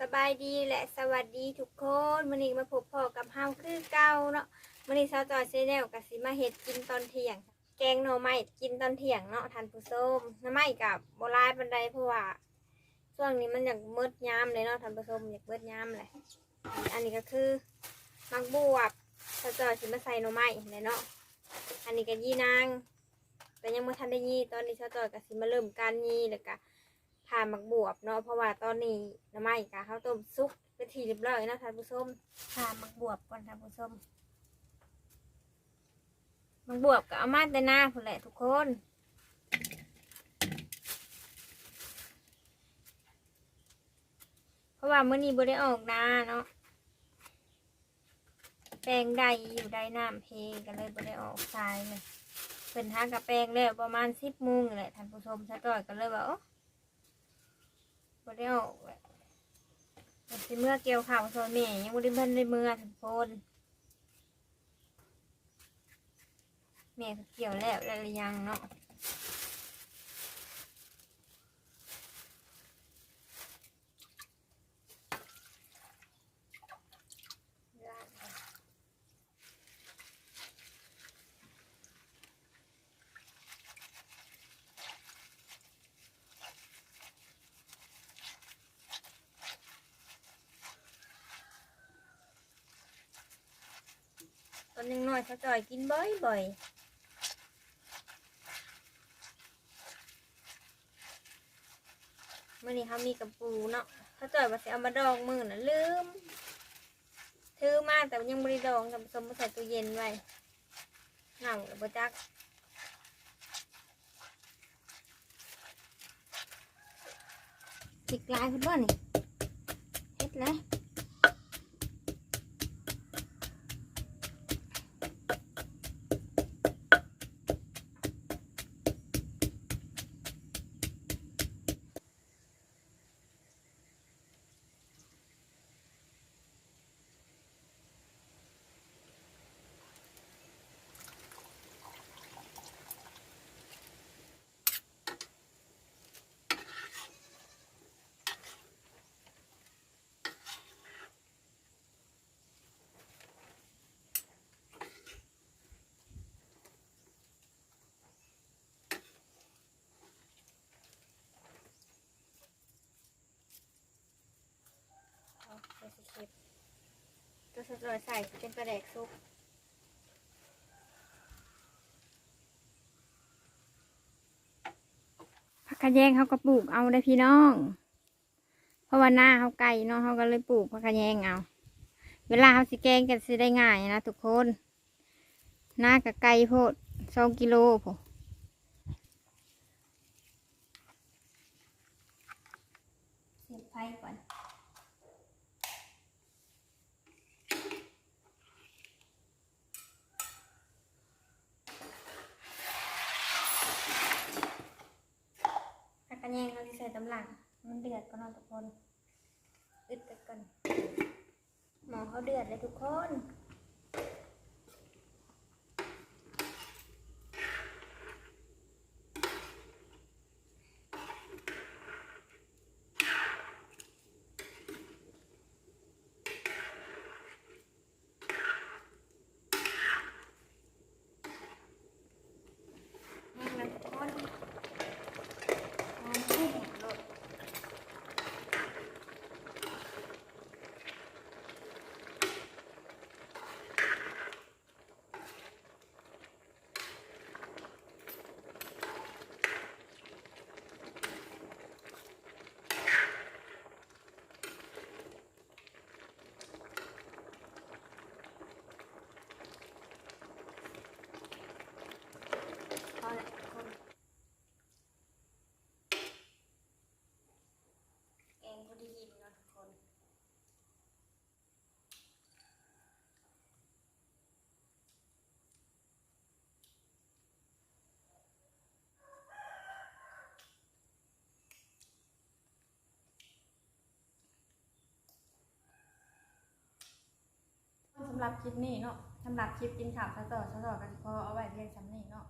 สบายดีและสวัสดีทุกคนมื้อนี้มาพบพ่อกับเฮาคือเก่าเนาะมื้อนี้สาวจอยเซแนลก็สิมาเฮ็ดกินตอนเที่ยง แกงหน่อไม้กินตอนเที่ยงเนาะทานผู้ชมหน่อไม้กับโบลายปานใดเพราะว่าช่วงนี้มันอยากเมิดยามเลยเนาะทานผู้ชมอยากเบิดยามเลยอันนี้ก็คือมักบวบสาวจอยสิมาใส่หน่อไม้เลยเนาะอันนี้ก็ยี่นางแต่ยังไม่ทันได้ยี่ตอนนี้สาวจอยก็สิมาเริ่มการยี่แล้วก็ ทานมักบวบเนาะเพราะว่าตอนนี้น้ำไม้กะข้าวต้มซุกไปนทีเรียบร้อยนะท่านผู้ชมทานมักบวบก่อนท่านผู้ชมมักบวบก็เอามาแต่หน้านแหละทุกคนเพราะว่ามื้อนี้บ่ได้ออกนาเนาะแปลงใดอยู่ใดน้ำเพก็เลยบ่ได้ออกทรายเลยเพิ่นหากับแปลงแล้วประมาณสิบโมงแหละท่านผู้ชมซะก่อยก็เลยว่าโอ้ บ่ได้ออกแหละแต่สิเมื่อเกี่ยวข่าวโซนแม่ยังบ่ได้เพิ่นได้เมื่อทุกคนแม่ก็เกี่ยวแล้วแล้วยังเนาะ ตอนยังน้อยเขาจ่อยกินบ่อยบ่อยๆมื่อนี้เขามีกับปูเนาะเขาจ่อยว่าสิเอามาดองมือน่ะลืมถือมากแต่ยังบริดองทำสมมาใส่ตู้เย็นไว้เหงาหรือบจักติกลายคุณบ่นี่เฮ็ดเลย เก็บ ตัวสดเลยใส่เป็นปลาแดกซุปผักกระแยงเขาก็ปลูกเอาได้พี่น้อง เพราะว่าหน้าเขาไก่เนาะเขาก็เลยปลูกผักกระแยงเอา เวลาเขาสิแกงกันสิได้ง่ายนะทุกคน หน้ากับไก่โพดสองกิโลพอเสียบไฟก่อน ผักกระแยงเราจะใส่ตำลังมันเดือดก็นอนทุกคน อึดไปก่อนหมอเขาเดือดเลยทุกคน แห้งแล้วทุกคนหอมกุ้งโลด พอแล้วทุกคนแกงพอดีกินเนาะทุกคน สำ หรับคลิปนี้เนาะสำหรับคลิปกินข่าวซะต่อซะต่อกันพอเอาไว้เพียงสำนี้เนาะ